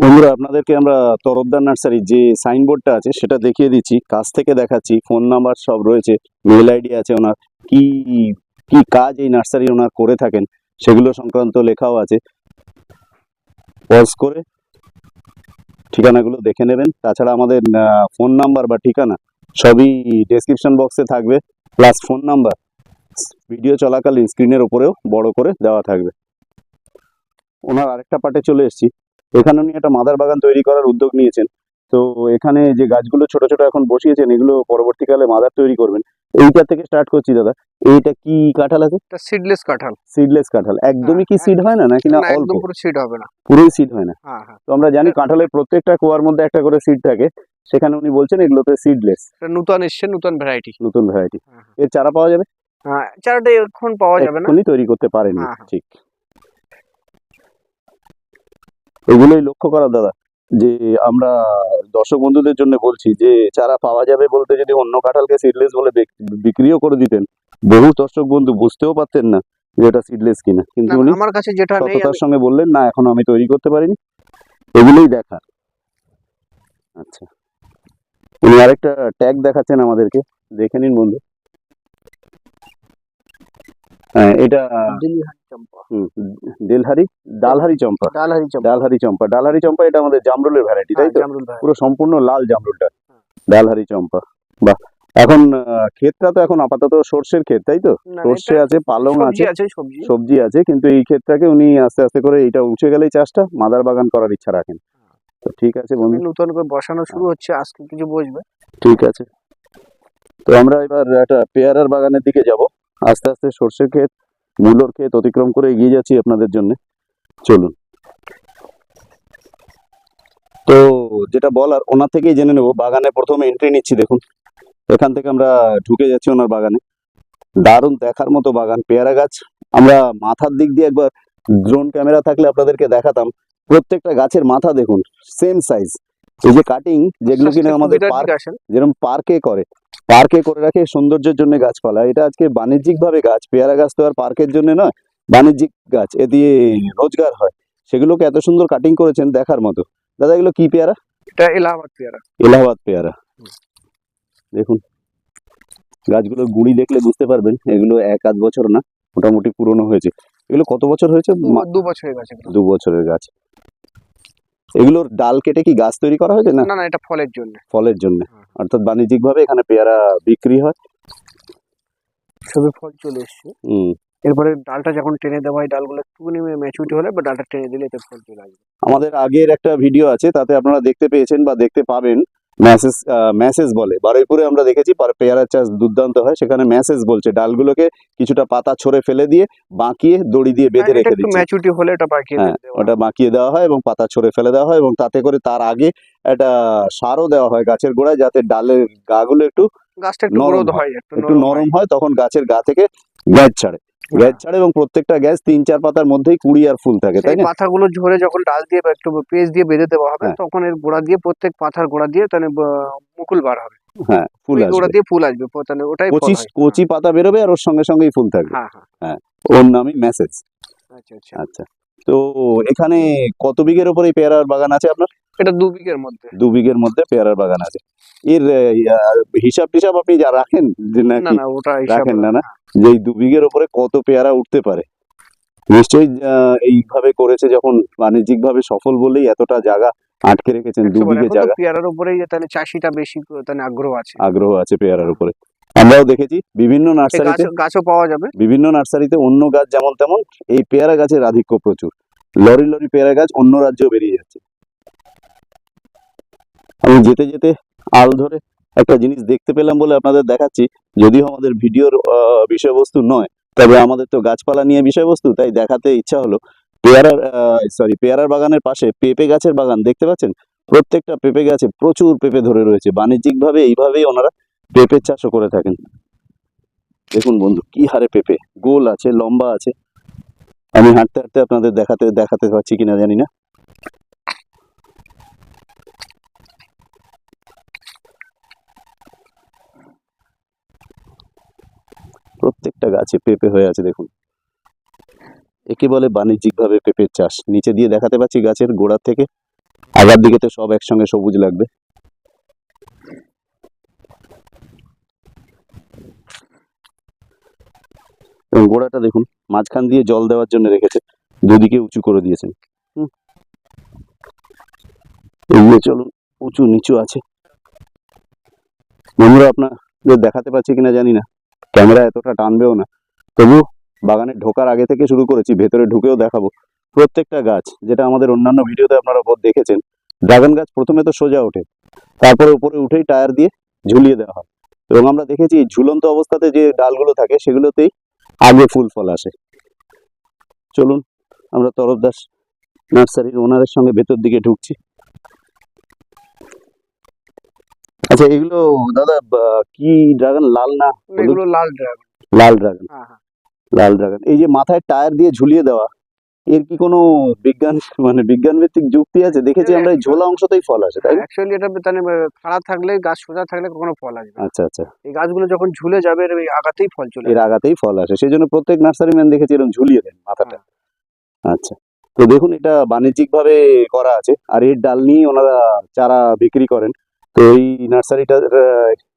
বন্ধুরা, আপনাদেরকে আমরা তরফদার নার্সারির যে সাইনবোর্ডটা আছে, সেটা দেখিয়ে দিচ্ছি। কাছ থেকে দেখাচ্ছি, ফোন নাম্বার সব রয়েছে, মেল আইডি আছে ওনার। কি কি কাজ এই নার্সারি ওনার করে থাকেন, সেগুলো সংক্রান্ত লেখাও আছে। পজ করে ঠিকানাগুলো দেখে নেবেন। তাছাড়া আমাদের ফোন নাম্বার বা ঠিকানা সবই ডেসক্রিপশন বক্সে থাকবে প্লাস ফোন নাম্বার। ভিডিও চলাকালীন স্ক্রিনের উপরেও বড় করে দেওয়া থাকবে। ওনার আরেকটা পার্টে চলে এসেছি। এখানে উনি একটা মাদার বাগান তৈরি করার উদ্যোগ নিয়েছেন। তো এখানে যে গাছগুলো ছোট ছোট এখন বসিয়েছেন এগুলো পরবর্তীকালে মাদার তৈরি করবেন। এইটা থেকে স্টার্ট করছি দাদা। এইটা কি কাঁঠাল আছে? এটা সিডলেস কাঁঠাল। সিডলেস কাঁঠাল। একদমই কি হ্যাঁ, সিড হয় না নাকি না অল্প একদম পুরো সিড হবে না। পুরোই সিড হয় না। হ্যাঁ হ্যাঁ। তো আমরা জানি কাঁঠালের প্রত্যেকটা কোয়ার মধ্যে একটা করে সিড থাকে। সেখানে উনি বলছেন এগুলোতে সিডলেস এটা নতুন এসছে নতুন ভ্যারাইটি নতুন ভ্যারাইটি হ্যাঁ, হ্যাঁ। এর চারা পাওয়া যাবে? হ্যাঁ চারাটা এখন পাওয়া যাবে না। এক্ষুনি তৈরি করতে পারেনি হ্যাঁ, হ্যাঁ। ঠিক। এগুলোই লক্ষ্য করা দাদা। যে আমরা দর্শক বন্ধুদের জন্য বলছি যে চারা পাওয়া যাবে বলতে যদি অন্য কাঁঠালকে সিডলেস বলে বিক- বিক্রিও করে দিতেন বহু দর্শক বন্ধু বুঝতেও পারতেন না যে এটা সিডলেস কিনা। কিন্তু উনি আমার কাছে যেটা নেই সততার সঙ্গে বললেন না এখনও আমি তৈরি করতে পারিনি। এগুলোই দেখা। আচ্ছা। উনি আরেকটা ট্যাগ দেখাচ্ছেন আমাদেরকে। দেখে নিন বন্ধু। এটা ডালহারি চম্পা। ডালহারি চম্পা। ডালহারি চম্পা। ডালহারি চম্পা এটা আমাদের জামরুলের ভ্যারাইটি তাই হ্যাঁ, তো পুরো সম্পূর্ণ লাল জামরুলটা। হ্যাঁ। ডালহারি চম্পা। বাহ। এখন ক্ষেতটা তো এখন আপাতত সর্ষের ক্ষেত তাই তো? সর্ষে আছে পালং সবজি আছে সবজি। সবজি আছে কিন্তু এই ক্ষেতটাকে উনি আস্তে আস্তে করে এটা উঠে গেলেই চাষটা মাদার বাগান করার ইচ্ছা রাখেন। তো ঠিক আছে বন্ধু। নতুন করে বসানো শুরু হচ্ছে আজকে কিছু বসবে। ঠিক আছে। তো আমরা এবার একটা পেয়ারার বাগানের দিকে যাব। আস্তে আস্তে সর্ষের ক্ষেত মূলোর ক্ষেত অতিক্রম করে এগিয়ে যাচ্ছি আপনাদের জন্য। চলুন। তো যেটা বলার ওনার থেকেই জেনে নেব। বাগানে প্রথমে এন্ট্রি নিচ্ছি দেখুন। এখান থেকে আমরা ঢুকে যাচ্ছি ওনার বাগানে। দারুণ দেখার মতো বাগান পেয়ারা গাছ। আমরা মাথার দিক দিয়ে একবার ড্রোন ক্যামেরা থাকলে আপনাদেরকে দেখাতাম। প্রত্যেকটা গাছের মাথা দেখুন সেম সাইজ এই যে কাটিং যেগুলো কিনা আমাদের পার্ক যেরকম পার্কে করে। পার্কে করে রাখে সৌন্দর্যের জন্য গাছপালা। এটা আজকে বাণিজ্যিক ভাবে গাছ পেয়ারা গাছ তো আর পার্কের জন্য নয় বাণিজ্যিক গাছ এ দিয়ে রোজগার হয়। সেগুলোকে এত সুন্দর কাটিং করেছেন দেখার মতো। দাদা এগুলো কি পেয়ারা? এটা এলাহাবাদ পেয়ারা। এলাহাবাদ পেয়ারা। দেখুন গাছগুলোর গুঁড়ি দেখলে বুঝতে পারবেন এগুলো এক আধ বছর না মোটামুটি পুরনো হয়েছে। এগুলো কত বছর হয়েছে? দু- মা- দু বছর হয়ে গেছে। দু বছরের গাছ। এগুলোর ডাল কেটে কি গাছ তৈরি করা হয়েছে না? না না এটা ফলের জন্য। ফলের জন্য। অর্থাৎ বাণিজ্যিক ভাবে এখানে পেয়ারা বিক্রি হয়। সবে ফল চলে এসছে। হুম। এরপরে ডালটা যখন টেনে দেওয়া হয় ডালগুলো একটুখানি ম্যাচুরিটি হলে বা ডালটা টেনে দিলে এতে ফল চলে আসবে। আমাদের আগের একটা ভিডিও আছে তাতে আপনারা দেখতে পেয়েছেন বা দেখতে পাবেন। ম্যাসেজ ম্যাসেজ বলে। বারুইপুরে আমরা দেখেছি পেয়ারা চাষ দুর্দান্ত হয়। সেখানে ম্যাসেজ বলছে। ডালগুলোকে কিছুটা পাতা ছড়ে ফেলে দিয়ে বাঁকিয়ে দড়ি দিয়ে বেঁধে হ্যাঁ, রেখে দিচ্ছে। ম্যাচুরিটি হলে এটা বাকি হ্যাঁ, ওটা বাঁকিয়ে দেওয়া হয় এবং পাতা ছড়ে ফেলে দেওয়া হয় এবং তাতে করে তার আগে একটা সারও দেওয়া হয় গাছের গোড়ায় যাতে ডালের গাগুলো একটু গাছটা একটু নরম হয়, একটু নরম তখন গাছের গা থেকে গ্যাস ছাড়ে। গ্যাস ছাড়ে এবং প্রত্যেকটা গ্যাস তিন চার পাতার মধ্যেই কুড়ি আর ফুল থাকে তাই পাতাগুলো ঝরে যখন ডাল দিয়ে একটু পেজ দিয়ে বেঁধে দেওয়া হবে হ্যাঁ। তখন এর গোড়া দিয়ে প্রত্যেক পাতার গোড়া দিয়ে তাহলে মুকুল বার হবে। হ্যাঁ ফুল গোড়া দিয়ে ফুল আসবে তাহলে ওটাই কচি কচি পাতা বেরোবে আর ওর সঙ্গে সঙ্গেই ফুল থাকবে। হ্যাঁ। হ্যাঁ ওর নামই মেসেজ। আচ্ছা আচ্ছা। আচ্ছা। তো এখানে কত বিঘের উপরে এই পেয়ারার বাগান আছে আপনার? এটা দু বিঘের মধ্যে। দু বিঘের মধ্যে পেয়ারার বাগান আছে। এর হিসাব টিসাব আপনি যা রাখেন না নাকি না ওটা রাখেন না না? যে দু বিঘের উপরে কত পেয়ারা উঠতে পারে? নিশ্চয়ই এইভাবে করেছে যখন বাণিজ্যিক ভাবে সফল বলেই এতটা জায়গা আটকে রেখেছেন দু বিঘে জায়গা। পেয়ারার উপরেই তাহলে চাষিটা বেশি তাহলে আগ্রহ আছে। আগ্রহ আছে পেয়ারার উপরে। আমরাও দেখেছি বিভিন্ন নার্সারিতে গাছও পাওয়া যাবে। বিভিন্ন নার্সারিতে অন্য গাছ যেমন তেমন এই পেয়ারা গাছের আধিক্য প্রচুর। লরি লরি পেয়ারা গাছ অন্য রাজ্যেও বেরিয়ে যাচ্ছে। আমি যেতে যেতে আল ধরে একটা জিনিস দেখতে পেলাম বলে আপনাদের দেখাচ্ছি। যদিও আমাদের ভিডিওর বিষয়বস্তু নয়, তবে আমাদের তো গাছপালা নিয়ে বিষয়বস্তু, তাই দেখাতে ইচ্ছা হলো। পেয়ারার সরি পেয়ারার বাগানের পাশে পেঁপে গাছের বাগান, দেখতে পাচ্ছেন? প্রত্যেকটা পেঁপে গাছে প্রচুর পেঁপে ধরে রয়েছে। বাণিজ্যিকভাবে এইভাবেই ওনারা পেঁপের চাষও করে থাকেন। দেখুন বন্ধু, কি হারে পেঁপে। গোল আছে, লম্বা আছে। আমি হাঁটতে হাঁটতে আপনাদের দেখাতে দেখাতে পারছি কিনা জানি না প্রত্যেকটা গাছে পেঁপে হয়ে আছে, দেখুন। একে বলে বাণিজ্যিকভাবে পেঁপের চাষ। নিচে দিয়ে দেখাতে পাচ্ছি গাছের গোড়া থেকে। আগার দিকে তো সব একসঙ্গে সবুজ লাগবে। এবং গোড়াটা দেখুন, মাঝখান দিয়ে জল দেওয়ার জন্য রেখেছে। দুদিকে উঁচু করে দিয়েছেন। হুম। চলুন, উঁচু নিচু আছে। বন্ধুরা, আপনাদের দেখাতে পাচ্ছি কিনা জানি না। ক্যামেরা এতটা টানবেও না। তবু বাগানে ঢোকার আগে থেকে শুরু করেছি, ভেতরে ঢুকেও দেখাবো। প্রত্যেকটা গাছ, যেটা আমাদের অন্যান্য ভিডিওতে আপনারা বোধ দেখেছেন, ড্রাগন গাছ প্রথমে তো সোজা ওঠে, তারপরে উপরে উঠেই টায়ার দিয়ে ঝুলিয়ে দেওয়া হয়। এবং আমরা দেখেছি, ঝুলন্ত অবস্থাতে যে ডালগুলো থাকে, সেগুলোতেই আগে ফুল ফল আসে। চলুন, আমরা তরফ দাস নার্সারির ওনারের সঙ্গে ভেতর দিকে ঢুকছি। আচ্ছা এগুলো দাদা কি ড্রাগন লাল না এগুলো লাল ড্রাগন লাল ড্রাগন হ্যাঁ হ্যাঁ। লাল ড্রাগন এই যে মাথায় টায়ার দিয়ে ঝুলিয়ে দেওয়া এর কি কোনো বিজ্ঞান মানে বিজ্ঞান ভিত্তিক যুক্তি আছে? দেখেছি আমরা এই ঝোলা অংশতেই ফল আসে তাই অ্যাকচুয়ালি এটা তাহলে খাড়া থাকলে গাছ সোজা থাকলে কখনো ফল আসবে আচ্ছা আচ্ছা। এই গাছগুলো যখন ঝুলে যাবে এর আগাতেই ফল চলে এর আগাতেই ফল আসে। সেই জন্য প্রত্যেক নার্সারি ম্যান দেখেছি এরকম ঝুলিয়ে দেন মাথাটা। আচ্ছা। তো দেখুন এটা বাণিজ্যিক ভাবে করা আছে। আর এর ডাল নিয়ে ওনারা চারা বিক্রি করেন। তো এই নার্সারিটার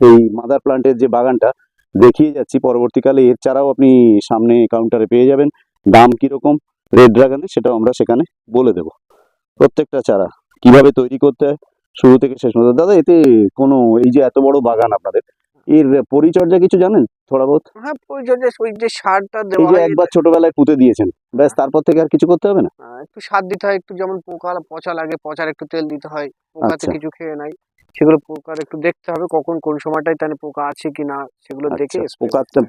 এই মাদার প্লান্টের যে বাগানটা দেখিয়ে যাচ্ছি পরবর্তীকালে। এর চারাও আপনি সামনে কাউন্টারে পেয়ে যাবেন। দাম কীরকম? রেড ড্রাগনের সেটাও আমরা সেখানে বলে দেব। প্রত্যেকটা চারা কীভাবে তৈরি করতে হয় শুরু থেকে শেষ পর্যন্ত। দাদা এতে কোনো এই যে এত বড় বাগান আপনাদের এর পরিচর্যা কিছু জানেন থোড়া বহুত? হ্যাঁ পরিচর্যা ওই যে সারটা এই যে একবার ছোটবেলায় পুঁতে দিয়েছেন। ব্যাস তারপর থেকে আর কিছু করতে হবে না? একটু সার দিতে হয় একটু যেমন পোকা পচা লাগে পচার একটু তেল দিতে হয়। পোকাতে আচ্ছা। কিছু খেয়ে নাই। সেগুলো পোকার একটু দেখতে হবে কখন কোন সময়টায় তাহলে পোকা আছে কি না সেগুলো দেখে আচ্ছা, পোকার করতে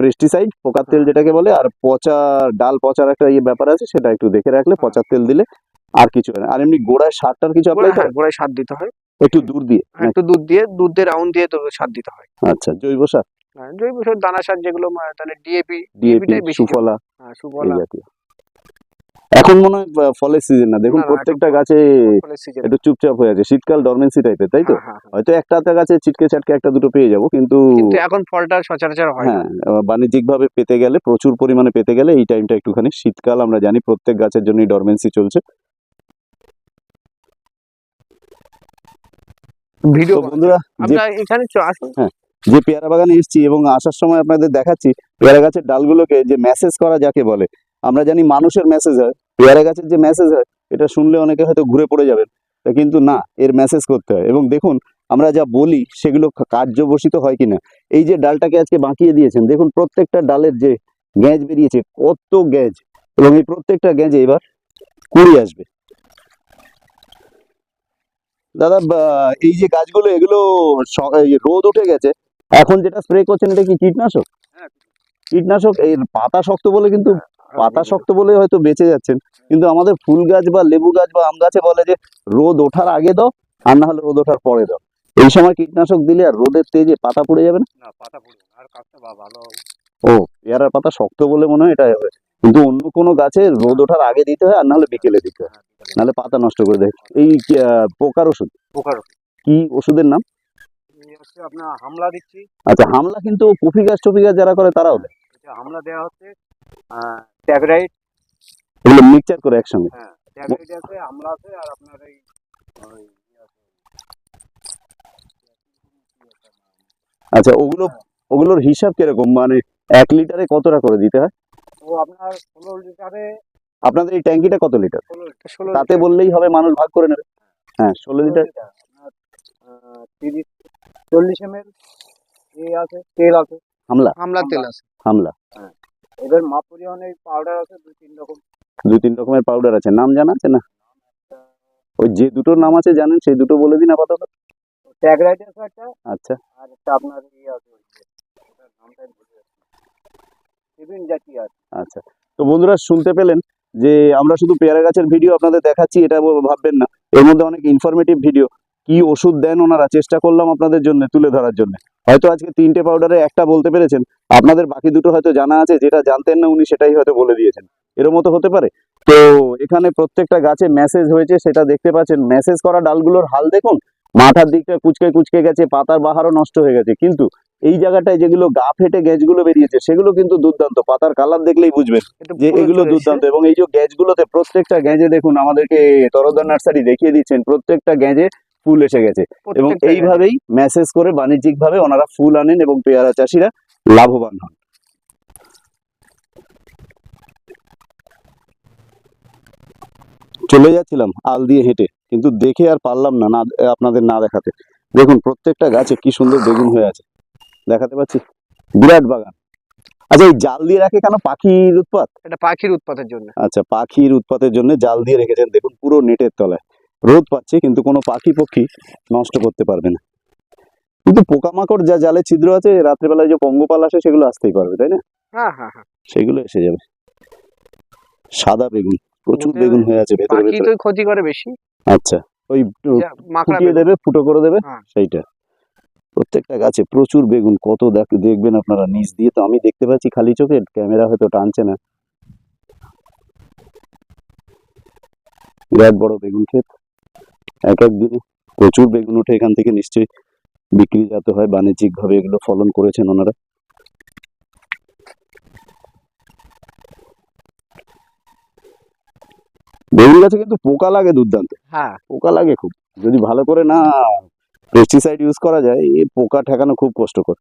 পেস্টিসাইড পোকার তেল হ্যাঁ। যেটাকে বলে আর পচা ডাল পচার একটা ইয়ে ব্যাপার আছে সেটা একটু দেখে রাখলে হ্যাঁ। পচার তেল দিলে আর কিছু হয় না। আর এমনি গোড়ায় সারটার কিছু অ্যাপ্লাই হ্যাঁ, গোড়ায় সার দিতে হয়। একটু দূর দিয়ে একটু দুধ দিয়ে দুধ দিয়ে রাউন্ড দিয়ে তো সার দিতে হয়। আচ্ছা জৈব সার? জৈব সার দানা সার যেগুলো তাহলে ডিএপি ডিএপি সুফলা সুফলা। এখন মনে হয় ফলের সিজন না। দেখুন প্রত্যেকটা গাছে একটু চুপচাপ হয়ে আছে। শীতকাল ডরমেন্সি টাইপের তাই তো? হ্যাঁ, হ্যাঁ, হ্যাঁ। হয়তো একটা আধটা গাছে ছিটকে ছাটকে একটা দুটো পেয়ে যাব কিন্তু এখন ফলটা সচরাচর হয় হ্যাঁ বাণিজ্যিক ভাবে পেতে গেলে প্রচুর পরিমাণে পেতে গেলে এই টাইমটা একটুখানি শীতকাল আমরা জানি প্রত্যেক গাছের জন্যই ডরমেন্সি চলছে। ভিডিও তো বন্ধুরা আমরা এখানে চ- আসুন। যে পেয়ারা বাগানে এসেছি এবং আসার সময় আপনাদের দেখাচ্ছি পেয়ারা গাছের ডালগুলোকে যে মেসেজ করা যাকে বলে আমরা জানি মানুষের মেসেজ হয়। পেয়ারা গাছের যে মেসেজ হয় এটা শুনলে অনেকে হয়তো ঘুরে পড়ে যাবেন। তা কিন্তু না এর মেসেজ করতে হয়। এবং দেখুন আমরা যা বলি সেগুলো কা- কার্যবশিত হয় কিনা। এই যে ডালটাকে আজকে বাঁকিয়ে দিয়েছেন দেখুন প্রত্যেকটা ডালের যে গ্যাঁজ বেরিয়েছে কত গ্যাঁজ। এবং এই প্রত্যেকটা গ্যাঁজে এবার কুড়ি আসবে। দাদা এই যে গাছগুলো এগুলো রোদ উঠে গেছে। এখন যেটা স্প্রে করছেন এটা কি কীটনাশক? হ্যাঁ। কীটনাশক এর পাতা শক্ত বলে কিন্তু পাতা শক্ত বলে হয়তো বেঁচে যাচ্ছেন। কিন্তু আমাদের ফুল গাছ বা লেবু গাছ বা আম গাছে বলে যে রোদ ওঠার আগে দাও আর না হলে রোদ ওঠার পরে দাও। এই সময় কীটনাশক দিলে আর রোদের তেজে পাতা পুড়ে যাবে না? না পাতা পড়বে না, আর কাজটা ভালো ও পেয়ারার পাতা শক্ত বলে মনে হয় এটা হবে। কিন্তু অন্য কোনো গাছে রোদ ওঠার আগে দিতে হয় আর নাহলে বিকেলে দিতে হয়। নাহলে পাতা নষ্ট করে দেয়। এই পোকার ওষুধ? পোকার কি ওষুধের নাম? আপনার হামলা দিচ্ছি। আচ্ছা হামলা কিন্তু কফি গাছ টফি গাছ যারা করে তারাও দেয়। হামলা দেওয়া হচ্ছে ট্যাগরাইট এগুলো মিক্সচার করে একসঙ্গে? হ্যাঁ ট্যাগরাইট আছে হামলা আছে আর আপনার এই ইয়ে আছে। আচ্ছা ওগুলো ওগুলোর হিসাব কীরকম? মানে এক লিটারে কতটা করে দিতে হয়? ও আপনার ষোলো লিটারে আপনাদের এই ট্যাঙ্কিটা কত লিটার? লিটার। ষোলো তাতে বললেই হবে মানুষ ভাগ করে নেবে। হ্যাঁ ষোলো লিটার। তিরিশ চল্লিশ এম এল এ আছে তেল আছে। হামলা? হামলা তেল আছে। হামলা। এবার মাপ পরিমাণে পাউডার আছে দুই তিন রকম। দুই তিন রকমের পাউডার আছে। নাম জানা আছে না? ওই যে দুটোর নাম আছে জানেন সেই দুটো বলে দিন আপাতত। ট্যাগরাইট আছে একটা আচ্ছা। আর একটা আপনার ইয়ে আছে জাতীয় আছে আচ্ছা। তো বন্ধুরা শুনতে পেলেন যে আমরা শুধু পেয়ারা গাছের ভিডিও আপনাদের দেখাচ্ছি এটা ভাববেন না। এর মধ্যে অনেক ইনফরমেটিভ ভিডিও কি ওষুধ দেন ওনারা? চেষ্টা করলাম আপনাদের জন্য তুলে ধরার জন্য। হয়তো আজকে তিনটে পাউডারে একটা বলতে পেরেছেন আপনাদের বাকি দুটো হয়তো জানা আছে যেটা জানতেন না উনি সেটাই হয়তো বলে দিয়েছেন। এরম মতো হতে পারে। তো এখানে প্রত্যেকটা গাছে মেসেজ হয়েছে সেটা দেখতে পাচ্ছেন। মেসেজ করা ডালগুলোর হাল দেখুন মাথার দিকটা কুচকে কুচকে গেছে পাতার বাহারও নষ্ট হয়ে গেছে। কিন্তু এই জায়গাটায় যেগুলো গা ফেটে গ্যাজগুলো বেরিয়েছে সেগুলো কিন্তু দুর্দান্ত। পাতার কালার দেখলেই বুঝবেন যে এগুলো দুর্দান্ত। এবং এই যে গ্যাজগুলোতে প্রত্যেকটা গ্যাজে দেখুন আমাদেরকে তরদার নার্সারি দেখিয়ে দিচ্ছেন প্রত্যেকটা গ্যাজে ফুল এসে গেছে। এবং এইভাবেই মেসেজ করে বাণিজ্যিকভাবে ওনারা ফুল আনেন এবং পেয়ারা চাষিরা লাভবান হন। চলে যাচ্ছিলাম আল দিয়ে হেঁটে কিন্তু দেখে আর পারলাম না না আপনাদের না দেখাতে। দেখুন প্রত্যেকটা গাছে কি সুন্দর বেগুন হয়ে আছে। দেখাতে পাচ্ছি? বিরাট বাগান। আচ্ছা এই জাল দিয়ে রাখে কেন? পাখির উৎপাত? এটা পাখির উৎপাতের জন্য। আচ্ছা পাখির উৎপাতের জন্য জাল দিয়ে রেখেছেন। দেখুন পুরো নেটের তলায়। রোদ পাচ্ছে কিন্তু কোনো পাখি পক্ষী নষ্ট করতে পারবে না। কিন্তু পোকামাকড় যা জালে ছিদ্র আছে রাত্রেবেলায় যে পঙ্গপাল আসে সেগুলো আসতেই পারবে তাই না? হ্যাঁ হ্যাঁ হ্যাঁ। সেগুলো এসে যাবে। সাদা বেগুন প্রচুর বেগুন হয়ে আছে ভেতরে ভেতরে। ক্ষতি করে বেশি। আচ্ছা ওই ফুটিয়ে দেবে ফুটো করে দেবে। সেইটা। প্রত্যেকটা গাছে প্রচুর বেগুন কত দেখ- দেখবেন আপনারা নিচ দিয়ে তো আমি দেখতে পাচ্ছি খালি চোখে ক্যামেরা হয়তো টানছে না। বিরাট বড় বেগুন ক্ষেত। এক এক দিনে প্রচুর বেগুন ওঠে এখান থেকে নিশ্চয়ই বিক্রি যাতে হয় বাণিজ্যিক ভাবে এগুলো ফলন করেছেন ওনারা। বেগুন গাছে কিন্তু পোকা লাগে দুর্দান্ত। হ্যাঁ। পোকা লাগে খুব। যদি ভালো করে না পেস্টিসাইড ইউজ করা যায় এই পোকা ঠেকানো খুব কষ্টকর।